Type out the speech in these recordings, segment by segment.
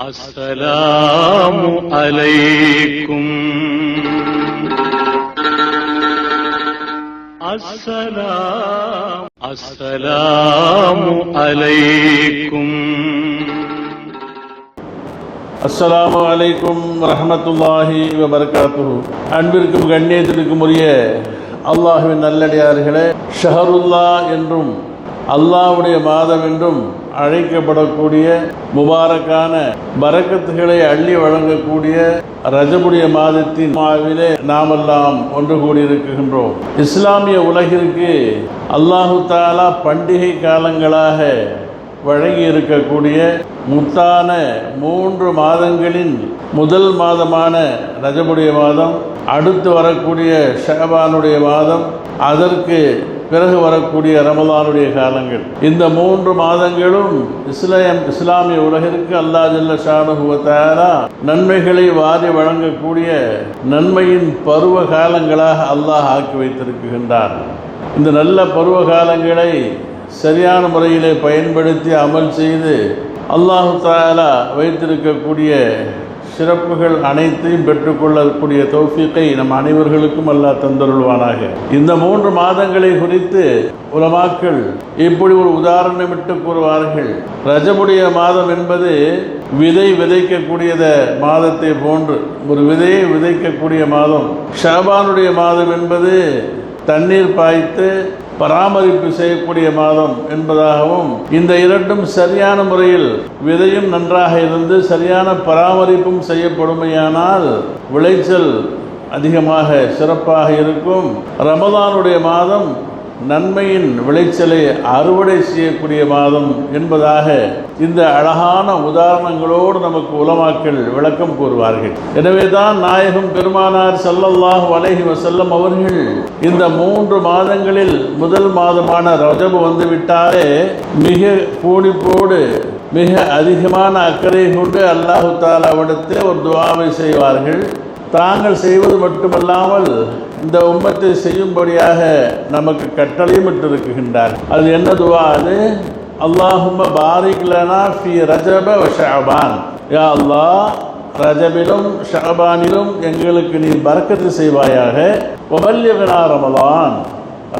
السلام عليكم السلام السلام عليكم அஸ்ஸலாமு அலைக்கும் வரஹ்மத்துல்லாஹி வபரகாத்துஹு அன்பிற்கும் கண்ணியத்திற்கும் உரிய அல்லாஹுவின் நல்லடியார்களே ஷஹருல்லா என்றும் அல்லாஹ்வுடைய மாதம் என்றும் அழைக்கப்படக்கூடிய முபாரக்கான பரக்கத்துகளை அள்ளி வழங்கக்கூடிய ரஜபுடைய மாதத்தின் மாவிலே நாமெல்லாம் ஒன்று கூடியிருக்கின்றோம். இஸ்லாமிய உலகிற்கு அல்லாஹு தாலா பண்டிகை காலங்களாக வழங்கி இருக்கக்கூடிய முத்தான மூன்று மாதங்களின் முதல் மாதமான ரஜபுடைய மாதம் அடுத்து வரக்கூடிய ஷஹபானுடைய மாதம் அதற்கு பிறகு வரக்கூடிய ரமலானுடைய காலங்கள். இந்த மூன்று மாதங்களும் இஸ்லாம் இஸ்லாமிய உலகிற்கு அல்லா ஜல்ல ஷானுகுவத்தாரா நன்மைகளை வாரி வழங்கக்கூடிய நன்மையின் பருவ காலங்களாக அல்லாஹ் ஆக்கி வைத்திருக்கின்றார் இந்த நல்ல பருவ காலங்களை சரியான முறையிலே பயன்படுத்தி அமல் செய்து அல்லாஹு தாலா வைத்திருக்கக்கூடிய சிறப்புகள் அனைத்தையும் பெற்றுக்கொள்ளக்கூடிய தௌஃபீக்கை நம் அனைவர்களுக்கும் அல்லாஹ் தந்தருள்வானாக. இந்த மூன்று மாதங்களை குறித்து உலமாக்கள் இப்படி ஒரு உதாரணமிட்டு கூறுவார்கள். ரஜமுடைய மாதம் என்பது விதை விதைக்கக்கூடியத மாதத்தை போன்று ஒரு விதையை விதைக்கக்கூடிய மாதம். ஷாபானுடைய மாதம் என்பது தண்ணீர் பாய்த்து பராமரிப்பு செய்யக்கூடிய மாதம் என்பதாகவும் இந்த இரண்டும் சரியான முறையில் விதையும் நன்றாக இருந்து சரியான பராமரிப்பும் செய்யப்படுமையானால் விளைச்சல் அதிகமாக சிறப்பாக இருக்கும். ரமதானுடைய மாதம் நன்மையின் விளைச்சலை அறுவடை செய்யக்கூடிய மாதம் என்பதாக இந்த அழகான உதாரணங்களோடு நமக்கு உலமாக்கள் விளக்கம் கூறுவார்கள். எனவே தான் நாயகம் பெருமானார் செல்லல்லாஹ் வலைஹி வசல்லம் அவர்கள் இந்த மூன்று மாதங்களில் முதல் மாதமான ரஜபு வந்துவிட்டாலே மிக பூடிப்போடு மிக அதிகமான அக்கறை கொண்டு அல்லாஹு தாலாவிடத்தில் ஒரு துவாவை செய்வார்கள். தாங்கள் செய்வது மட்டுமல்லாமல் இந்த உம்மத்தை செய்யும்படியாக நமக்கு கட்டளையும் இட்டிருக்கின்றார். அது என்ன துவா அது? அல்லாஹும்ம பாரிக்லனா ஃபி ரஜப ஷாபான் யா அல்லாஹ் ரஜபிலும் ஷாபானிலும் எங்களுக்கு நீ பறக்கத்து செய்வாயாக. ஒவல்யகனா ரமலான்.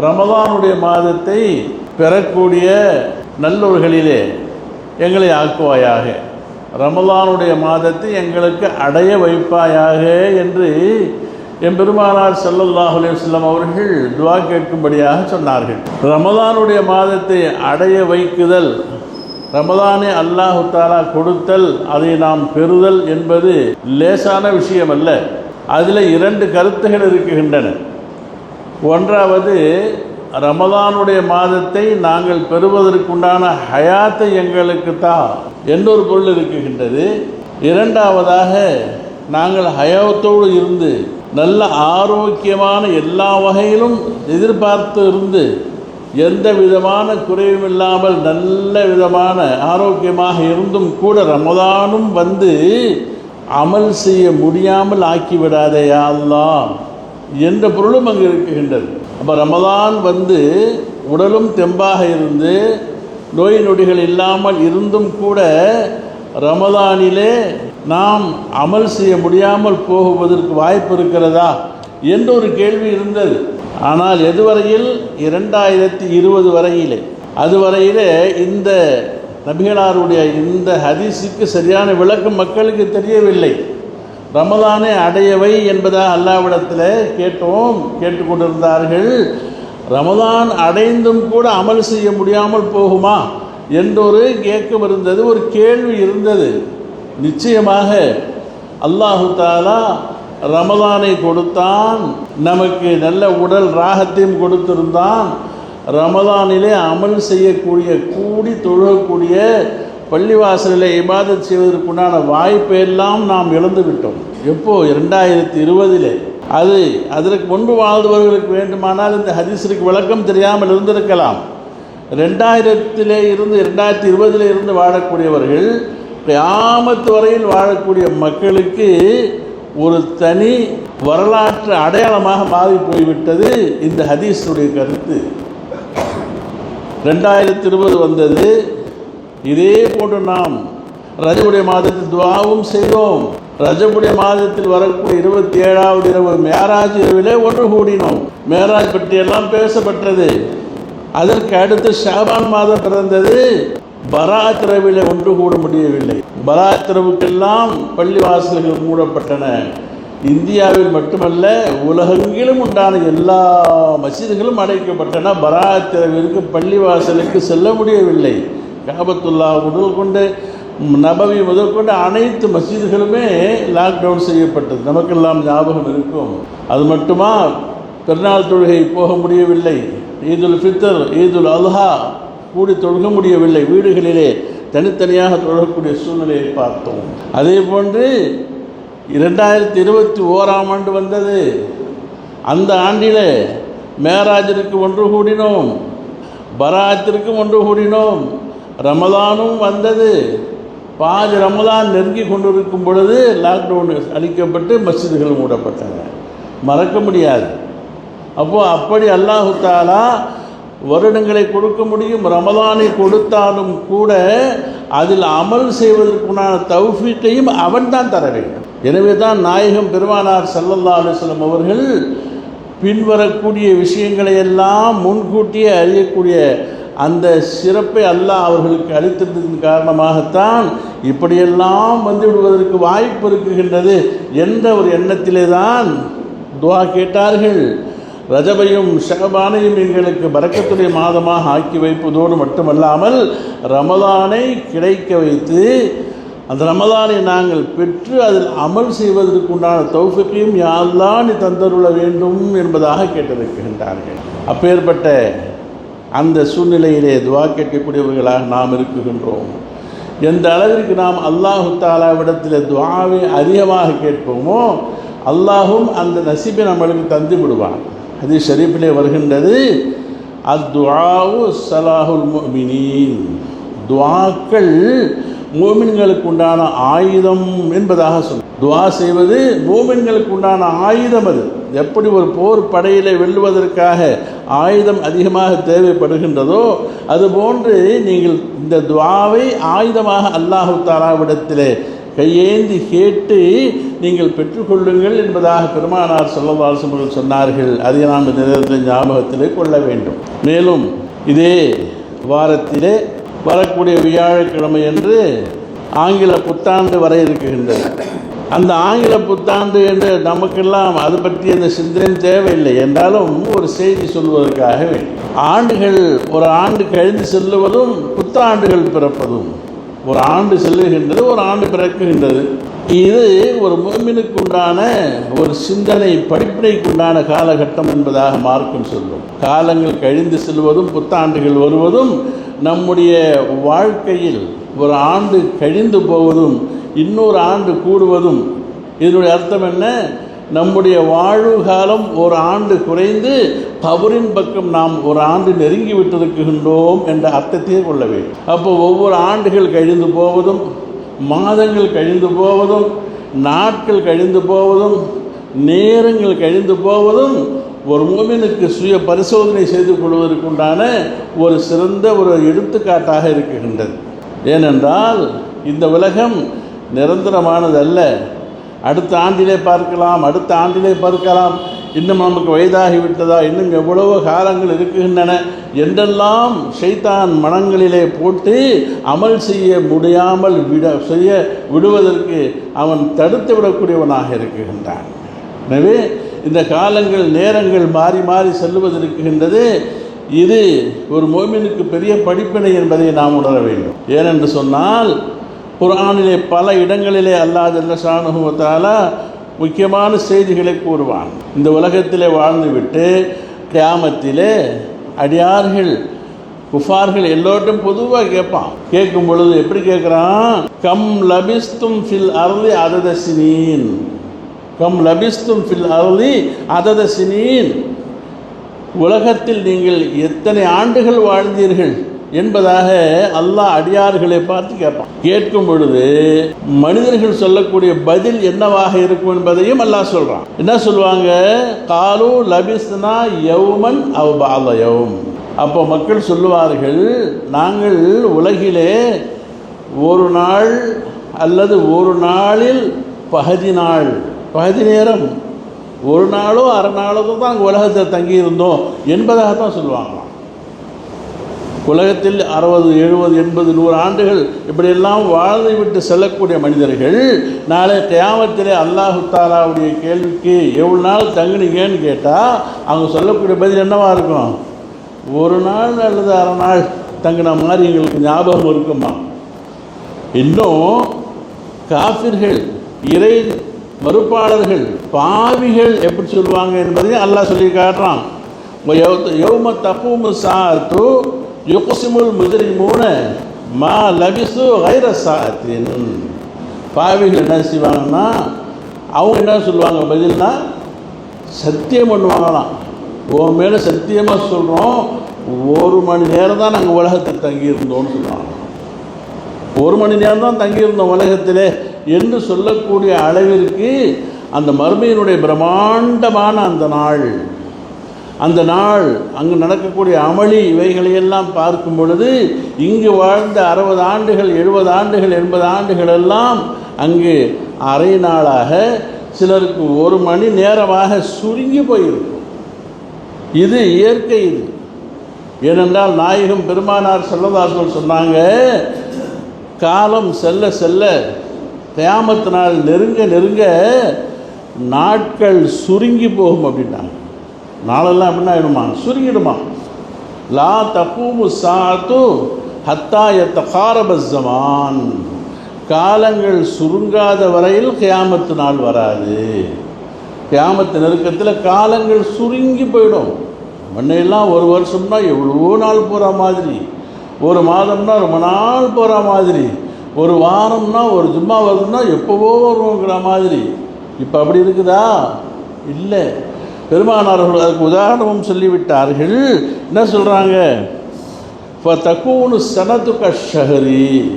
ரமலானுடைய மாதத்தை பெறக்கூடிய நல்லூர்களிலே எங்களை ஆக்குவாயாக. ரமலானுடைய மாதத்தை எங்களுக்கு அடைய வைப்பாயாக என்று எம்பெருமானார் பெருமானார் அலைஹி செல்லம் அவர்கள் துவா கேட்கும்படியாக சொன்னார்கள். ரமலானுடைய மாதத்தை அடைய வைக்குதல் ரமதானே அல்லாஹு தாலா கொடுத்தல் அதை நாம் பெறுதல் என்பது லேசான விஷயம் அல்ல அதில் இரண்டு கருத்துகள் இருக்குகின்றன ஒன்றாவது ரமதானுடைய மாதத்தை நாங்கள் பெறுவதற்குண்டான ஹயாத்தை எங்களுக்கு என்னொரு என்றொரு பொருள் இருக்குகின்றது. இரண்டாவதாக நாங்கள் ஹயாத்தோடு இருந்து நல்ல ஆரோக்கியமான எல்லா வகையிலும் எதிர்பார்த்து இருந்து எந்த விதமான குறையும் இல்லாமல் நல்ல விதமான ஆரோக்கியமாக இருந்தும் கூட ரமதானும் வந்து அமல் செய்ய முடியாமல் ஆக்கிவிடாதே யா என்ற பொருளும் அங்கு இருக்குகின்றது. அப்போ ரமதான் வந்து உடலும் தெம்பாக இருந்து நோய் நொடிகள் இல்லாமல் இருந்தும் கூட ரமதானிலே நாம் அமல் செய்ய முடியாமல் போகுவதற்கு வாய்ப்பு இருக்கிறதா என்ற ஒரு கேள்வி இருந்தது. ஆனால் எதுவரையில் இரண்டாயிரத்தி இருபது வரையிலே அதுவரையிலே இந்த நபிகளாருடைய இந்த ஹதீஸுக்கு சரியான விளக்கம் மக்களுக்கு தெரியவில்லை. ரமதானை அடையவை என்பதாக அல்லாவிடத்தில் கேட்டோம் கேட்டுக்கொண்டிருந்தார்கள் ரமதான் அடைந்தும் கூட அமல் செய்ய முடியாமல் போகுமா என்றொரு கேட்கம் இருந்தது ஒரு கேள்வி இருந்தது. நிச்சயமாக அல்லாஹு தாலா ரமதானை கொடுத்தான் நமக்கு நல்ல உடல் ராகத்தையும் கொடுத்திருந்தான். ரமதானிலே அமல் செய்யக்கூடிய கூடி தொழுகக்கூடிய பள்ளிவாசலில் இபாதத் செய்வதற்குண்டான வாய்ப்பை எல்லாம் நாம் இழந்து விட்டோம். எப்போ? இரண்டாயிரத்தி இருபதிலே அது அதற்கு முன்பு வாழ்ந்தவர்களுக்கு வேண்டுமானால் இந்த ஹதீஸிற்கு விளக்கம் தெரியாமல் இருந்திருக்கலாம். ரெண்டாயிரத்திலே இருந்து ரெண்டாயிரத்தி இருபதிலே இருந்து வாழக்கூடியவர்கள் கியாமத்து வரையில் வாழக்கூடிய மக்களுக்கு ஒரு தனி வரலாற்று அடையாளமாக மாறி போய்விட்டது இந்த ஹதீஸுடைய கருத்து. ரெண்டாயிரத்தி இருபது வந்தது இதே போன்று நாம் ரஜவுடைய மாதத்தில் துவாவும் செய்தோம். ரஜபுடைய மாதத்தில் வரக்கூடிய இருபத்தி ஏழாவது இரவு மேராஜ் இரவிலே ஒன்று கூடினோம். மேராஜ் பற்றியெல்லாம் பேசப்பட்டது. அதற்கு அடுத்து ஷாபான் மாதம் பிறந்தது. பராத்திரவில் ஒன்று கூட முடியவில்லை. பராத்திரவுக்கெல்லாம் பள்ளிவாசல்கள் மூடப்பட்டன. இந்தியாவில் மட்டுமல்ல உலகெங்கிலும் உண்டான எல்லா மசீதுகளும் அடைக்கப்பட்டன. பராத்திரவிற்கு பள்ளிவாசலுக்கு செல்ல முடியவில்லை. காபத்துல்லா முதல் கொண்டு நபவி முதல் கொண்டு அனைத்து மசீதுகளுமே லாக்டவுன் செய்யப்பட்டது. நமக்கெல்லாம் ஞாபகம் இருக்கும். அது மட்டுமா? பெருநாள் தொழுகை போக முடியவில்லை. ஈதுல் ஃபித்தர் ஈதுல் அல்ஹா கூடி தொழுக முடியவில்லை. வீடுகளிலே தனித்தனியாக தொழக்கூடிய சூழ்நிலையை பார்த்தோம். அதே போன்று இரண்டாயிரத்தி இருபத்தி ஓராம் ஆண்டு வந்தது. அந்த ஆண்டிலே மேராஜிற்கு ஒன்று கூடினோம். பராத்திற்கும் ஒன்று கூடினோம். ரமலானும் வந்தது. பாதி ரமலான் நெருங்கி கொண்டிருக்கும் பொழுது லாக்டவுன் அளிக்கப்பட்டு மஸ்ஜிதுகள் மூடப்பட்டன. மறக்க முடியாது. அப்போது அப்படி அல்லாஹு தாலா வருடங்களை கொடுக்க முடியும். ரமலானை கொடுத்தாலும் கூட அதில் அமல் செய்வதற்குண்டான தௌஃபீக்கையும் அவன்தான் தர வேண்டும். எனவே தான் நாயகம் பெருமானார் சல்லல்லா அலுவலம் அவர்கள் பின்வரக்கூடிய விஷயங்களை எல்லாம் முன்கூட்டியே அறியக்கூடிய அந்த சிறப்பை அல்லாஹ் அவர்களுக்கு அளித்திருந்ததன் காரணமாகத்தான் இப்படியெல்லாம் வந்து விடுவதற்கு வாய்ப்பு இருக்குகின்றது என்ற ஒரு எண்ணத்திலே தான் துவா கேட்டார்கள். ரஜபையும் ஷகபானையும் எங்களுக்கு பறக்கத்துடைய மாதமாக ஆக்கி வைப்பதோடு மட்டுமல்லாமல் ரமதானை கிடைக்க வைத்து அந்த ரமதானை நாங்கள் பெற்று அதில் அமல் செய்வதற்குண்டான தௌஃபிக்கையும் யாரெல்லாம் நீ தந்தருள வேண்டும் என்பதாக கேட்டிருக்கின்றார்கள். அப்பேற்பட்ட அந்த சூழ்நிலையிலே துவா கேட்கக்கூடியவர்களாக நாம் இருக்குகின்றோம். எந்த அளவிற்கு நாம் அல்லாஹு தாலாவிடத்தில் துவாவை அதிகமாக கேட்போமோ அல்லாஹும் அந்த நசீபை நம்மளுக்கு தந்து விடுவான். அது ஷரீஃபிலே வருகின்றது அத்துஆவு சலாஹுல் மீனின் துவாக்கள் மூமின்களுக்கு உண்டான ஆயுதம் என்பதாக சொல்லும் துவா செய்வது மூமின்களுக்கு உண்டான ஆயுதம் அது. எப்படி ஒரு போர் படையிலே வெல்லுவதற்காக ஆயுதம் அதிகமாக தேவைப்படுகின்றதோ அதுபோன்று நீங்கள் இந்த துவாவை ஆயுதமாக அல்லாஹு தாராவிடத்திலே கையேந்தி கேட்டு நீங்கள் பெற்றுக்கொள்ளுங்கள் என்பதாக பெருமானார் சொல்லவாசவர்கள் சொன்னார்கள். அதை நாம் இந்த நேரத்தில் ஞாபகத்திலே கொள்ள வேண்டும். மேலும் இதே வாரத்திலே வரக்கூடிய வியாழக்கிழமை என்று ஆங்கில புத்தாண்டு வர இருக்கின்றது. அந்த ஆங்கில புத்தாண்டு என்று நமக்கெல்லாம் அது பற்றி அந்த சிந்தனை தேவையில்லை. என்றாலும் ஒரு செய்தி சொல்வதற்காக ஆண்டுகள் ஒரு ஆண்டு கழிந்து செல்லுவதும் புத்தாண்டுகள் பிறப்பதும். ஒரு ஆண்டு செல்லுகின்றது ஒரு ஆண்டு பிறக்குகின்றது. இது ஒரு உண்டான ஒரு சிந்தனை படிப்பினைக்குண்டான காலகட்டம் என்பதாக மார்க்கம் சொல்லும். காலங்கள் கழிந்து செல்வதும் புத்தாண்டுகள் வருவதும் நம்முடைய வாழ்க்கையில் ஒரு ஆண்டு கழிந்து போவதும் இன்னொரு ஆண்டு கூடுவதும் இதனுடைய அர்த்தம் என்ன? நம்முடைய வாழ்வு காலம் ஒரு ஆண்டு குறைந்து தவறின் பக்கம் நாம் ஒரு ஆண்டு நெருங்கி விட்டிருக்கின்றோம் என்ற அர்த்தத்தையே கொள்ள வேண்டும். அப்போ ஒவ்வொரு ஆண்டுகள் கழிந்து போவதும் மாதங்கள் கழிந்து போவதும் நாட்கள் கழிந்து போவதும் நேரங்கள் கழிந்து போவதும் ஒரு மூமினுக்கு சுய பரிசோதனை செய்து கொள்வதற்குண்டான ஒரு சிறந்த ஒரு எடுத்துக்காட்டாக இருக்கின்றது. ஏனென்றால் இந்த உலகம் நிரந்தரமானதல்ல. அடுத்த ஆண்டிலே பார்க்கலாம் அடுத்த ஆண்டிலே பார்க்கலாம். இன்னும் நமக்கு வயதாகி விட்டதா இன்னும் எவ்வளவோ காலங்கள் இருக்குகின்றன என்றெல்லாம் ஷைத்தான் மனங்களிலே போட்டு அமல் செய்ய முடியாமல் விட செய்ய விடுவதற்கு அவன் தடுத்து விடக்கூடியவனாக இருக்குகின்றான் எனவே இந்த காலங்கள் நேரங்கள் மாறி மாறி செல்லுவதற்கின்றது இது ஒரு மோமினுக்கு பெரிய படிப்பினை என்பதை நாம் உணர வேண்டும். ஏனென்று சொன்னால் குரானிலே பல இடங்களிலே அல்லாஹ் ஜல்லஷானுவத்தால முக்கியமான செய்திகளை கூறுவான். இந்த உலகத்திலே வாழ்ந்துவிட்டு கிராமத்திலே அடியார்கள் குஃபார்கள் எல்லோர்ட்டும் பொதுவாக கேட்பான். கேட்கும் பொழுது எப்படி கேட்குறான்? கம் லபிஸ்தும் ஃபில் அருளி அததசினீன் கம் லபிஸ்தும் ஃபில் அருளி அதத சினீன். உலகத்தில் நீங்கள் எத்தனை ஆண்டுகள் வாழ்ந்தீர்கள் என்பதாக அல்லாஹ் அடியார்களை பார்த்து கேட்பான். கேட்கும் பொழுது மனிதர்கள் சொல்லக்கூடிய பதில் என்னவாக இருக்கும் என்பதையும் அல்லாஹ் சொல்றான். என்ன சொல்லுவாங்க? காலு லபிஸ்னா யவுமன் அவ் பால யௌம். அப்போ மக்கள் சொல்லுவார்கள் நாங்கள் உலகிலே ஒரு நாள் அல்லது ஒரு நாளில் பகுதி நாள் பகுதி நேரம் ஒரு நாளோ அரை நாளோ தான் அங்கே உலகத்தில் தங்கியிருந்தோம் என்பதாக தான் சொல்லுவாங்களாம் உலகத்தில் அறுபது எழுபது எண்பது நூறு ஆண்டுகள் இப்படியெல்லாம் வாழ்ந்து விட்டு செல்லக்கூடிய மனிதர்கள் நாளை கியாமத்திலே அல்லாஹு தாலாவுடைய கேள்விக்கு எவ்வளோ நாள் தங்குனீங்கன்னு கேட்டால் அவங்க சொல்லக்கூடிய பதில் என்னவாக இருக்கும் ஒரு நாள் அல்லது அரை நாள் தங்கின மாதிரி எங்களுக்கு ஞாபகம் இருக்குமா இன்னும் காஃபிர்கள் இறை மறுப்பாளர்கள் பாவிகள் எப்படி சொல்லுவாங்க என்பதையும் அல்லாஹ் சொல்லி காட்டுறான். யௌம தப்புமு சார் தூ யுகசிமுல் முதிரி மூணு மா லபிசு வைர சாத்தின் பாவிகள் என்ன செய்வாங்கன்னா அவங்க என்ன சொல்லுவாங்க பதில்னா சத்தியம் பண்ணுவாங்களாம். உன் மேலே சத்தியமாக சொல்கிறோம் ஒரு மணி நேரம் தான் நாங்கள் உலகத்தில் தங்கியிருந்தோம்னு சொல்லுவாங்க ஒரு மணி நேரம் தான் தங்கியிருந்தோம் உலகத்திலே. என்று சொல்லக்கூடிய அளவிற்கு அந்த மறுமையினுடைய பிரம்மாண்டமான அந்த நாள். அந்த நாள் அங்கு நடக்கக்கூடிய அமளி இவைகளையெல்லாம் பார்க்கும் பொழுது இங்கு வாழ்ந்த அறுபது ஆண்டுகள் எழுபது ஆண்டுகள் எண்பது ஆண்டுகள் எல்லாம் அங்கு அரை நாளாக சிலருக்கு ஒரு மணி நேரமாக சுருங்கி போயிருக்கும். இது இயற்கை இது. ஏனென்றால் நாயகம் பெருமானார் செல்லதாசன் சொன்னாங்க காலம் செல்ல செல்ல கயாமத்து நாள் நெருங்க நெருங்க நாட்கள் சுருங்கி போகும் அப்படின்னாங்க. நாளெல்லாம் எப்படின்னா ஆயிடுமா சுருங்கிடுமா? லா தப்பூமு சாத்து ஹத்தாய தகாரபஸ்ஸமான் காலங்கள் சுருங்காத வரையில் கியாமத்து நாள் வராது. கியாமத்து நெருக்கத்தில் காலங்கள் சுருங்கி போயிடும். முன்னையெல்லாம் ஒரு வருஷம்னா எவ்வளவோ நாள் போகிற மாதிரி. ஒரு மாதம்னா ரொம்ப நாள் போகிற மாதிரி. ஒரு வாரம்னா ஒரு ஜும்மா வருதுன்னா எப்போவோ வருவோங்கிற மாதிரி. இப்போ அப்படி இருக்குதா? இல்லை. பெருமானார்கள் அதுக்கு உதாரணமும் சொல்லிவிட்டார்கள். என்ன சொல்கிறாங்க இப்போ தக்கூனு சனத்துக்க ஷஹரி.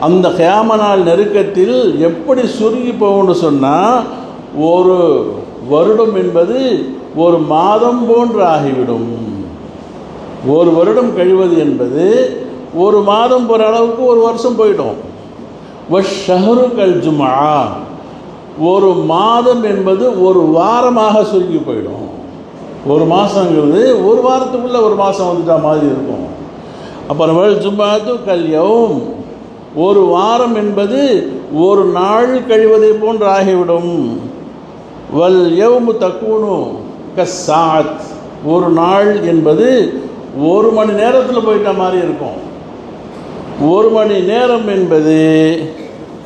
அந்த கேம நாள் நெருக்கத்தில் எப்படி சுருங்கி போகும்னு சொன்னால் ஒரு வருடம் என்பது ஒரு மாதம் போன்று ஆகிவிடும். ஒரு வருடம் கழிவது என்பது ஒரு மாதம் போகிற அளவுக்கு ஒரு வருஷம் போயிடும். ஷஹரு கல் ஜுமா ஒரு மாதம் என்பது ஒரு வாரமாக சுருங்கி போயிடும். ஒரு மாதங்கிறது ஒரு வாரத்துக்குள்ளே ஒரு மாதம் வந்துட்டா மாதிரி இருக்கும். அப்புறம் வேல் ஜும்மாத்து கல்யவும் ஒரு வாரம் என்பது ஒரு நாள் கழிவதை போன்று ஆகிவிடும். வல் யவுமு தக்கூனு கசாத் ஒரு நாள் என்பது ஒரு மணி நேரத்தில் போயிட்ட மாதிரி இருக்கும். ஒரு மணி நேரம் என்பது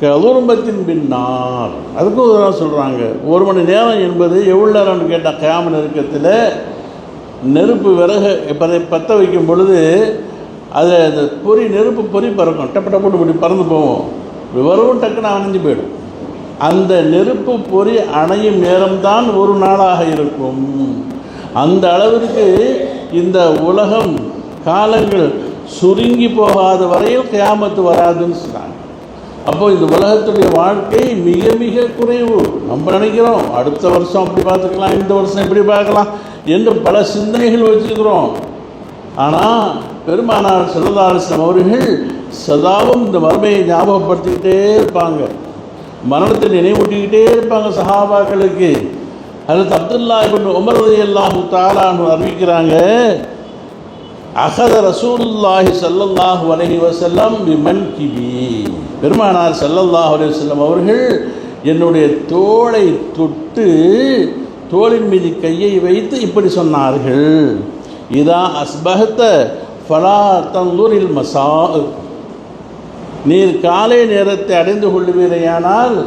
கதுரும்பத்தின் பின்னால். அதுக்கும் உதாரணம் சொல்கிறாங்க ஒரு மணி நேரம் என்பது எவ்வளோ நேரம்னு கேட்டால் கேம நெருக்கத்தில் நெருப்பு விறகு இப்போ பற்ற வைக்கும் பொழுது அது அந்த பொறி நெருப்பு பொறி பறக்கும். டப்பு டப்பு இப்படி பறந்து போவோம் விவரமும் டக்குன்னு அணைஞ்சு போயிடும். அந்த நெருப்பு பொறி அணையும் நேரம்தான் ஒரு நாளாக இருக்கும். அந்த அளவிற்கு இந்த உலகம் காலங்கள் சுருங்கி போகாத வரையில் கியாமத்து வராதுன்னு சொன்னாங்க அப்போ இந்த உலகத்துடைய வாழ்க்கை மிக மிக குறைவு. நம்ம நினைக்கிறோம் அடுத்த வருஷம் அப்படி பார்த்துக்கலாம் இந்த வருஷம் இப்படி பார்க்கலாம் என்று பல சிந்தனைகள் வச்சுக்கிறோம் ஆனால் பெருமானார் செல்லதாரசம் அவர்கள் சதாவும் இந்த மறுமையை ஞாபகப்படுத்திக்கிட்டே இருப்பாங்க. மரணத்தை நினைவூட்டிக்கிட்டே இருப்பாங்க சஹாபாக்களுக்கு. அதில் அப்துல்லா இபின் உமர் ரலியல்லாஹு தாலான்னு அறிவிக்கிறாங்க அகத ரசூலுல்லாஹி சல்லல்லாஹு அலஹி வசல்லம் விமன் கிபி பெருமானார் சல்லல்லாஹு அலி வஸல்லம் அவர்கள் என்னுடைய தோளை தொட்டு தோளின் மீது கையை வைத்து இப்படி சொன்னார்கள். இதா அஸ்பஹத்த ஃபலா தந்தூரில் மசா நீர் காலை நேரத்தை அடைந்து கொள்ளுவீரையானால்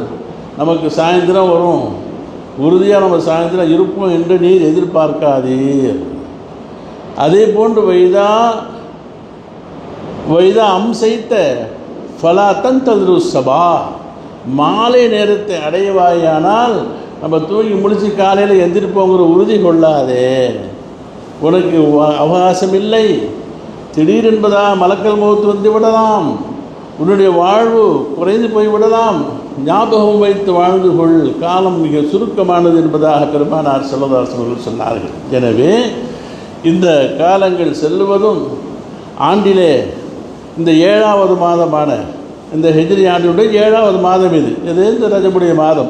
நமக்கு சாயந்தரம் வரும். உறுதியாக நம்ம சாயந்தரம் இருப்போம் என்று நீர் எதிர்பார்க்காதீர். அதே போன்று வைதா வைதா அம்சைத்த ஃபலாத்தன் தந்திரு சபா மாலை நேரத்தை அடையவாயானால் நம்ம தூங்கி முடிச்சு காலையில் எந்திரிப்போங்கிற உறுதி கொள்ளாதே. உனக்கு அவகாசம் இல்லை திடீர் என்பதா மலக்கல் முகத்து வந்து விடலாம். உன்னுடைய வாழ்வு குறைந்து போய் விடலாம். ஞாபகம் வைத்து வாழ்ந்து கொள். காலம் மிக சுருக்கமானது என்பதாக பெருமானார் செல்லதாசன் அவர்கள் சொன்னார்கள். எனவே இந்த காலங்கள் செல்லுவதும் ஆண்டிலே இந்த ஏழாவது மாதமான இந்த ஹெஜ்ரி ஆண்டினுடைய ஏழாவது மாதம் இது. இது இந்த ரஜபுடைய மாதம்?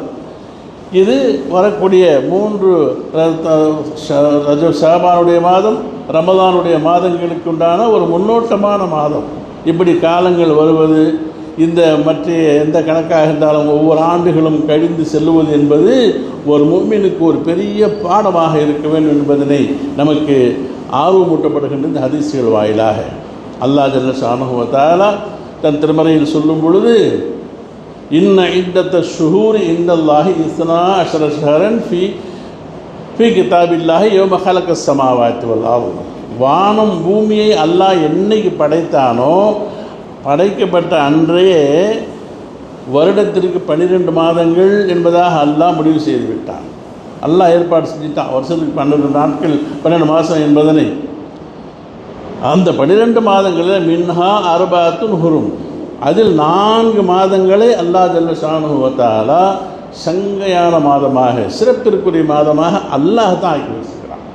இது வரக்கூடிய மூன்று ர- த- ஷ- ரஜ ஷாபானுடைய மாதம் ரமதானுடைய மாதங்களுக்கு உண்டான ஒரு முன்னோட்டமான மாதம். இப்படி காலங்கள் வருவது இந்த மற்ற எந்த கணக்காக இருந்தாலும் ஒவ்வொரு ஆண்டுகளும் கழிந்து செல்லுவது என்பது ஒரு மும்மினுக்கு ஒரு பெரிய பாடமாக இருக்க வேண்டும் என்பதனை நமக்கு ஆர்வமூட்டப்படுகின்ற இந்த ஹதீஸ்கள் வாயிலாக. அல்லாஹ் ஜல்ல ஷானுவத்தாலா தன் திருமறையில் சொல்லும் பொழுது இன்ன இந்தத்த ஷுஹூர் இன்னல்லாஹி இஸ்னா அஷர ஷஹரன் ஃபி ஃபி கிதாபில்லாஹி யோம ஹலக சமாவாத்தி வானம் பூமியை அல்லாஹ் என்னைக்கு படைத்தானோ படைக்கப்பட்ட அன்றையே வருடத்திற்கு பன்னிரெண்டு மாதங்கள் என்பதாக அல்லாஹ் முடிவு செய்து விட்டான். அல்லாஹ் ஏற்பாடு செஞ்சுட்டான். வருஷத்துக்கு பன்னெண்டு நாட்கள் பன்னெண்டு மாதம் என்பதனை. அந்த பன்னிரெண்டு மாதங்களில் மின்ஹா அரபாத்து நுகரும் அதில் நான்கு மாதங்களை அல்லாஹ் ஜல்ல ஷானுவத்தாலா சங்கையான மாதமாக சிறப்பிற்குரிய மாதமாக அல்லாஹ் தான் ஆக்கி வச்சிருக்கிறான்.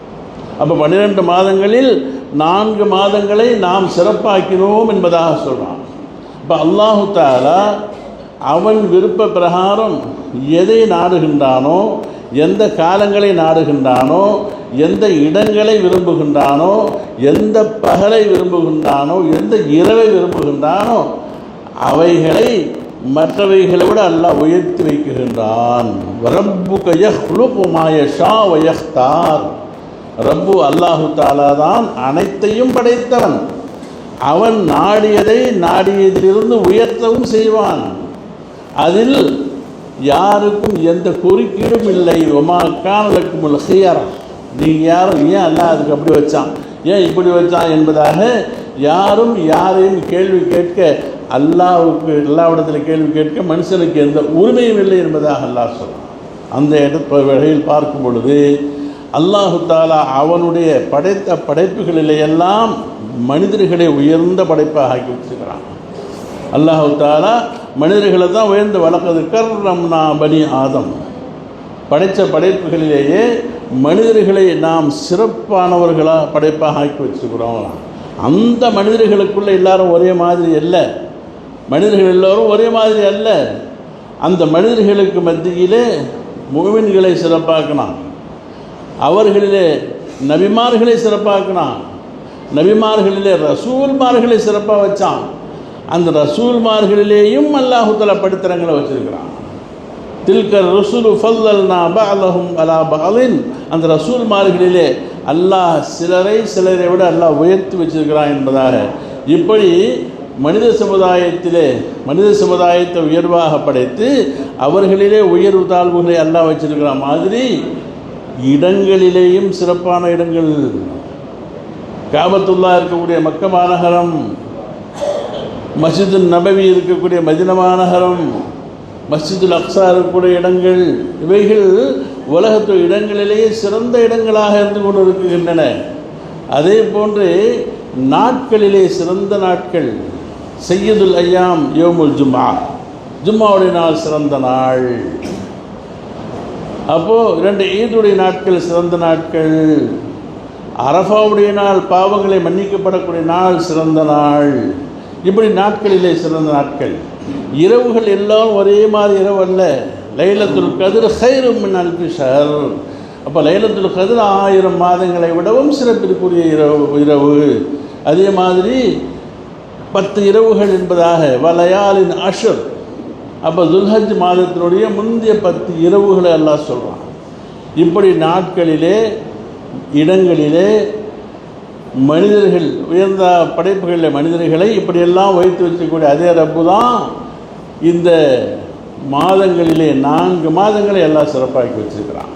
அப்போ பன்னிரெண்டு மாதங்களில் நான்கு மாதங்களை நாம் சிறப்பாக்கினோம் என்பதாக சொல்கிறான் இப்போ அல்லாஹு தாலா அவன் விருப்ப பிரகாரம் எதை நாடுகின்றானோ எந்த காலங்களை நாடுகின்றானோ எந்த இடங்களை விரும்புகின்றானோ எந்த பகலை விரும்புகின்றானோ எந்த இரவை விரும்புகின்றானோ அவைகளை மற்றவைகளை விட அல்லாஹ் உயர்த்தி வைக்குகின்றான் வரம்பு யஹ்லுகு மா யஷா ரப்பு அல்லாஹு தாலா தான் அனைத்தையும் படைத்தவன். அவன் நாடியதை நாடியதிலிருந்து உயர்த்தவும் செய்வான். அதில் யாருக்கும் எந்த குறுக்கீடும் இல்லை. ஒமா காணலுக்கும் ஹியரா. நீங்கள் யாரும் ஏன் அல்லாஹ் அதுக்கு அப்படி வச்சான்? ஏன் இப்படி வச்சான் என்பதாக யாரும் யாரையும் கேள்வி கேட்க அல்லாவுக்கு அல்லாவிடத்தில் கேள்வி கேட்க மனுஷனுக்கு எந்த உரிமையும் இல்லை என்பதாக அல்லாஹ் சொல்றான். அந்த இடத்து வகையில் பார்க்கும் பொழுது அல்லாஹு தாலா அவனுடைய படைத்த படைப்புகளிலே எல்லாம் மனிதர்களை உயர்ந்த படைப்பாக ஆக்கி வச்சுக்கிறான் அல்லாஹு தாலா மனிதர்களை தான் உயர்ந்து வளர்க்குறது கர்ரம்னா பனி ஆதம். படைத்த படைப்புகளிலேயே மனிதர்களை நாம் சிறப்பானவர்களாக படைப்பாக ஆக்கி வச்சுக்கிறோம் அந்த மனிதர்களுக்குள்ளே எல்லாரும் ஒரே மாதிரி அல்ல. மனிதர்கள் எல்லோரும் ஒரே மாதிரி அல்ல. அந்த மனிதர்களுக்கு மத்தியிலே முகமின்களை சிறப்பாக்கினான். அவர்களிலே நபிமார்களை சிறப்பாக்கினான். நபிமார்களிலே ரசூல்மார்களை சிறப்பாக வச்சான். அந்த ரசூல்மார்களிலேயும் அல்லாஹுத்தல படித்தரங்களை வச்சிருக்கிறான். தில்கர் ரசூலு ஃபல்லல்னா பலஹும் அலா பஅலின். அந்த ரசூல்மார்களிலே அல்லாஹ் சிலரை சிலரை விட அல்லாஹ் உயர்த்தி வச்சிருக்கிறான் என்பதாக. இப்படி மனித சமுதாயத்திலே மனித சமுதாயத்தை உயர்வாக படைத்து அவர்களிலே உயர்வு தாழ்வுகளை அல்லாஹ் வச்சிருக்கிற மாதிரி இடங்களிலேயும் சிறப்பான இடங்கள். காபத்துல்லா இருக்கக்கூடிய மக்க மாநகரம் மஸ்ஜிது நபவி இருக்கக்கூடிய மதின மாநகரம் மஸ்ஜிதுல் அக்ஸா இருக்கக்கூடிய இடங்கள் இவைகள் உலகத்து இடங்களிலேயே சிறந்த இடங்களாக இருந்து கொண்டு இருக்கின்றன அதே போன்று நாட்களிலே சிறந்த நாட்கள் செய்யதுல் ஐயாம் யோமுல் ஜும்மா. ஜும்மாவுடைய நாள் சிறந்த நாள். அப்போது இரண்டு ஈதுடைய நாட்கள் சிறந்த நாட்கள். அரஃபாவுடைய நாள் பாவங்களை மன்னிக்கப்படக்கூடிய நாள் சிறந்த நாள். இப்படி நாட்களிலே சிறந்த நாட்கள். இரவுகள் எல்லாம் ஒரே மாதிரி இரவு அல்ல. லைலத்துல் கதிர் ஹைரும் மின் அல்பி அப்போ லைலத்துல் கதிர் ஆயிரம் மாதங்களை விடவும் சிறப்பிற்குரிய இரவு இரவு. அதே மாதிரி பத்து இரவுகள் என்பதாக வலையாலின் அஷர் அப்போ துல்ஹஜ் மாதத்தினுடைய முந்தைய பத்து இரவுகளை எல்லாம் சொல்கிறான் இப்படி நாட்களிலே இடங்களிலே மனிதர்கள் உயர்ந்த படைப்புகளில் மனிதர்களை இப்படியெல்லாம் வைத்து வச்சக்கூடிய அதே ரப்பு தான் இந்த மாதங்களிலே நான்கு மாதங்களை எல்லாம் சிறப்பாக்கி வச்சிருக்கிறான்.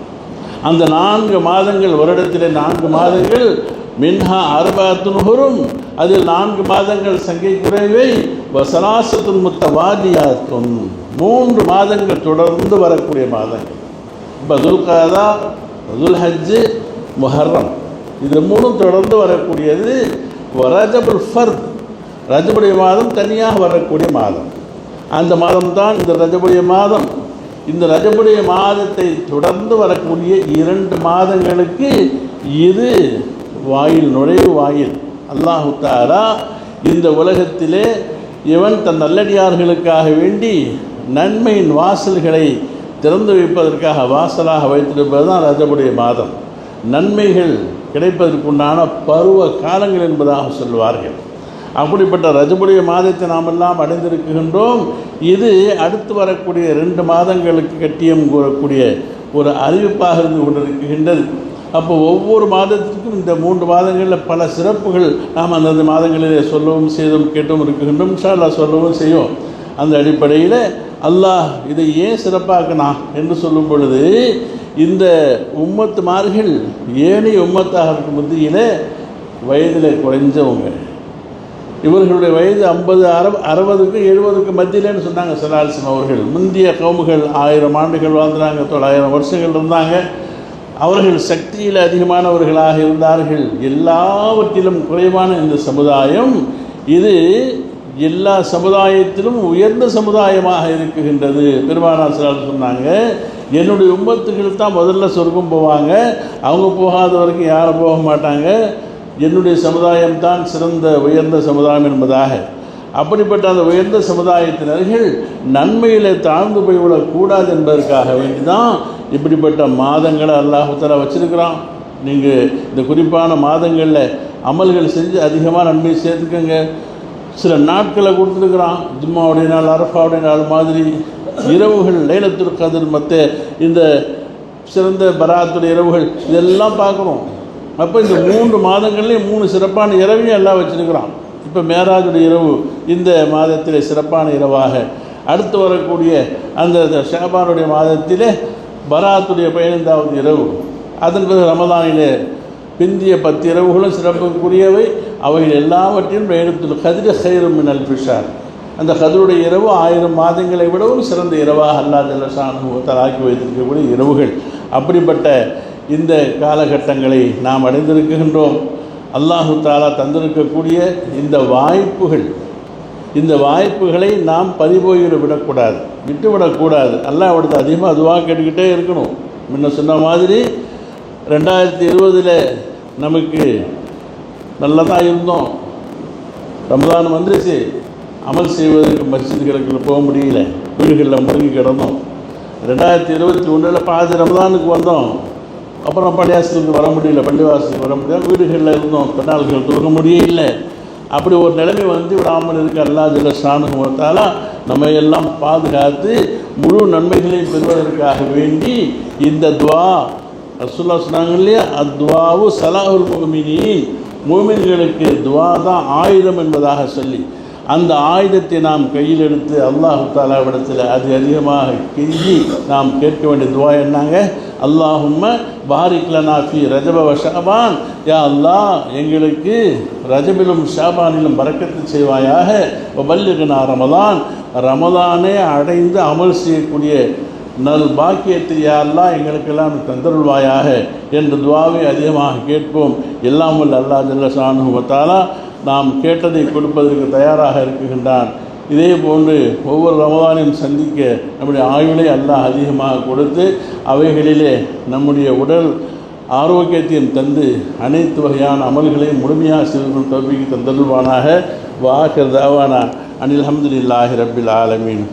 அந்த நான்கு மாதங்கள் வருடத்திலே நான்கு மாதங்கள் மின்ஹா அர்பாத்துன் ஹுரும். அதில் நான்கு மாதங்கள் சங்கை குறைவை வசலாசத்துன் முத்த மூன்று மாதங்கள் தொடர்ந்து வரக்கூடிய மாதங்கள். இப்போ துல்காதா துல் ஹஜ்ஜு முஹர்ரம். இது மூணும் தொடர்ந்து வரக்கூடியது ரஜபுல் ஃபர்த். ரஜபுடைய மாதம் தனியாக வரக்கூடிய மாதம். அந்த மாதம் தான் இந்த ரஜபுடைய மாதம். இந்த ரஜபுடைய மாதத்தை தொடர்ந்து வரக்கூடிய இரண்டு மாதங்களுக்கு இது வாயில் நுழைவு வாயில். அல்லாஹு தாலா இந்த உலகத்திலே இவன் தன் நல்லடியார்களுக்காக வேண்டி நன்மையின் வாசல்களை திறந்து வைப்பதற்காக வாசலாக வைத்திருப்பது தான் ரஜபுடைய மாதம். நன்மைகள் கிடைப்பதற்குண்டான பருவ காலங்கள் என்பதாக சொல்வார்கள். அப்படிப்பட்ட ரஜபுடைய மாதத்தை நாம் எல்லாம் அடைந்திருக்கின்றோம். இது அடுத்து வரக்கூடிய ரெண்டு மாதங்களுக்கு கட்டியம் கூறக்கூடிய ஒரு அறிவிப்பாக இருந்து கொண்டிருக்கின்றது. அப்போ ஒவ்வொரு மாதத்திற்கும் இந்த மூன்று மாதங்களில் பல சிறப்புகள் நாம் அந்தந்த மாதங்களிலே சொல்லவும் செய்தும் கேட்டும் இருக்கின்றோம். இன்ஷா அல்லாஹ் சொல்லவும் செய்யும் அந்த அடிப்படையில் அல்லாஹ் இதை ஏன் சிறப்பாக்கணா என்று சொல்லும் பொழுது இந்த உம்மத்துமார்கள் ஏனைய உம்மத்தாக மத்தியில் வயதில் குறைஞ்சவங்க. இவர்களுடைய வயது ஐம்பது அறு அறுபதுக்கு எழுபதுக்கு மத்தியிலேன்னு சொன்னாங்க சலால்சன் அவர்கள். முந்தைய கவுமுகள் ஆயிரம் ஆண்டுகள் வாழ்ந்துனாங்க தொள்ளாயிரம் வருஷங்கள் இருந்தாங்க. அவர்கள் சக்தியில் அதிகமானவர்களாக இருந்தார்கள். எல்லாவற்றிலும் குறைவான இந்த சமுதாயம் இது எல்லா சமுதாயத்திலும் உயர்ந்த சமுதாயமாக இருக்குகின்றது. பெருமானார் சொன்னாங்க என்னுடைய உம்பத்துகள் தான் முதல்ல சொர்க்கம் போவாங்க. அவங்க போகாத வரைக்கும் யாரும் போக மாட்டாங்க. என்னுடைய சமுதாயம் தான் சிறந்த உயர்ந்த சமுதாயம் என்பதாக. அப்படிப்பட்ட அந்த உயர்ந்த சமுதாயத்தினர்கள் நன்மையில் தாழ்ந்து போய்விடக்கூடாது என்பதற்காக வேண்டி தான் இப்படிப்பட்ட மாதங்களை அல்லாஹுத்தலா வச்சிருக்கிறான். நீங்கள் இந்த குறிப்பான மாதங்களில் அமல்கள் செஞ்சு அதிகமாக நன்மை சேர்த்துக்கங்க. சில நாட்களை கொடுத்துருக்குறான். ஜும்மாவுடைய நாள் அரஃபாவுடைய நாள் மாதிரி இரவுகள் லைலத்துல் கதிர் மற்ற இந்த சிறந்த பராத்துடைய இரவுகள் இதெல்லாம் பார்க்குறோம். அப்போ இந்த மூன்று மாதங்கள்லேயும் மூணு சிறப்பான இரவையும் எல்லாம் வச்சிருக்கிறான். இப்போ மேராஜுடைய இரவு இந்த மாதத்திலே சிறப்பான இரவாக. அடுத்து வரக்கூடிய அந்த ஷாபானுடைய மாதத்திலே பராத்துடைய பதினைந்தாவது இரவு. அதன் பிறகு ரமதானிலே பிந்திய பத்து இரவுகளும் சிறப்புக்குரியவை அவைகள் எல்லாவற்றையும் பயணத்தில் கதிர சைரம் மினல் பிஷார். அந்த கதிருடைய இரவு ஆயிரம் மாதங்களை விடவும் சிறந்த இரவாக அல்லா ஜல்லசானுபவத்தால் ஆக்கி வைத்திருக்கக்கூடிய இரவுகள். அப்படிப்பட்ட இந்த காலகட்டங்களை நாம் அடைந்திருக்கின்றோம். அல்லாஹு தாலா தந்திருக்கக்கூடிய இந்த வாய்ப்புகள் இந்த வாய்ப்புகளை நாம் பறிபோயிட விடக்கூடாது விட்டுவிடக்கூடாது. அல்லாஹ் அவடத்தை அதிகமாக அதுவாக கேட்டுக்கிட்டே இருக்கணும். முன்ன சொன்ன மாதிரி ரெண்டாயிரத்தி இருபதில் நமக்கு நல்லதாக இருந்தோம். ரமதான் வந்துச்சு அமல் செய்வதற்கு மஸ்ஜிதுகளுக்கு போக முடியல. வீடுகளில் முடங்கி கிடந்தோம். ரெண்டாயிரத்தி இருபத்தி ஒன்றில் பாதி ரமதானுக்கு வந்தோம். அப்புறம் பள்ளியாசலுக்கு வர முடியல பள்ளிவாசலுக்கு வர முடியல வீடுகளில் இருந்தோம் பெண்ணாள்கள் தூங்க முடியல அப்படி ஒரு நிலைமை வந்து விடாமல் இருக்க அல்லா ஜில்ல சாணுகத்தால் நம்ம எல்லாம் பாதுகாத்து முழு நன்மைகளையும் பெறுவதற்காக வேண்டி இந்த துவா ரசுல்லா சொன்னாங்க இல்லையா? அத்வாவு சலாஹுல் முகமினின் மூமின்களுக்கு துவா தான் ஆயுதம் என்பதாக சொல்லி. அந்த ஆயுதத்தை நாம் கையில் எடுத்து அல்லாஹு தாலாவிடத்தில் அது அதிகமாக கெஞ்சி நாம் கேட்க வேண்டிய துவா என்னாங்க? அல்லாஹும்ம பாரிக்லனாஃபி ரஜபவ ரஜப ஷாபான் யா அல்லாஹ் எங்களுக்கு ரஜபிலும் ஷாபானிலும் பறக்கத்து செய்வாயாக. வல்லுகனா ரமதான் ரமதானே அடைந்து அமல் செய்யக்கூடிய நல் பாக்கியத்தை யாரெல்லாம் எங்களுக்கெல்லாம் தந்தருள்வாயாக. என்ற துவாவை அதிகமாக கேட்போம். எல்லாம் வல்ல அல்லா ஜல்ல சாணுவத்தாலா நாம் கேட்டதை கொடுப்பதற்கு தயாராக இருக்குகின்றான் இதே போன்று ஒவ்வொரு ரமதானையும் சந்திக்க நம்முடைய ஆயுளை அல்லாஹ் அதிகமாக கொடுத்து அவைகளிலே நம்முடைய உடல் ஆரோக்கியத்தையும் தந்து அனைத்து வகையான அமல்களையும் முழுமையாக செய்து தம்பிக்கு தந்தல்வானாக வாக்கர் தாவானா. அனில் அஹமதுல்லாஹி ரபில் ஆலமீன்.